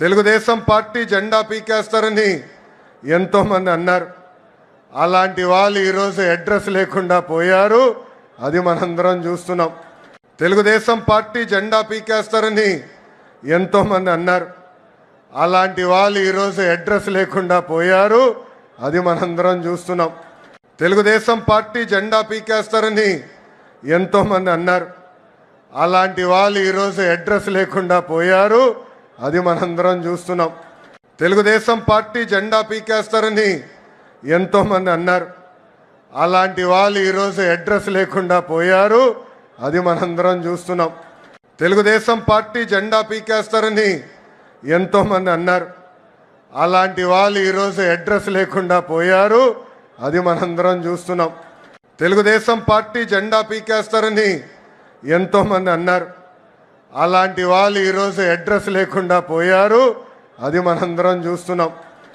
Telugu Desam party జెండా పీకేస్తారని ఎంతోమంది అన్నారు. అలాంటి వాళ్ళు ఈరోజు అడ్రస్ లేకుండా పోయారు. అది మనందరం చూస్తున్నాం. తెలుగుదేశం పార్టీ జెండా పీకేస్తారని ఎంతోమంది అన్నారు. అలాంటి వాళ్ళు ఈరోజు అడ్రస్ లేకుండా పోయారు. అది మనందరం చూస్తున్నాం. తెలుగుదేశం పార్టీ జెండా పీకేస్తారని ఎంతోమంది అన్నారు. అలాంటి వాళ్ళు ఈరోజు అడ్రస్ లేకుండా పోయారు. అది మనందరం చూస్తున్నాం. తెలుగుదేశం పార్టీ జెండా పీకేస్తారని ఎంతోమంది అన్నారు. అలాంటి వాళ్ళు ఈరోజు అడ్రస్ లేకుండా పోయారు. అది మనందరం చూస్తున్నాం. తెలుగుదేశం పార్టీ జెండా పీకేస్తారని ఎంతోమంది అన్నారు. అలాంటి వాళ్ళు ఈరోజు అడ్రస్ లేకుండా పోయారు. అది మనందరం చూస్తున్నాం. తెలుగుదేశం పార్టీ జెండా పీకేస్తారని ఎంతోమంది అన్నారు. అలాంటి వాళ్ళు ఈరోజు అడ్రస్ లేకుండా పోయారు. అది మనందరం చూస్తున్నాం.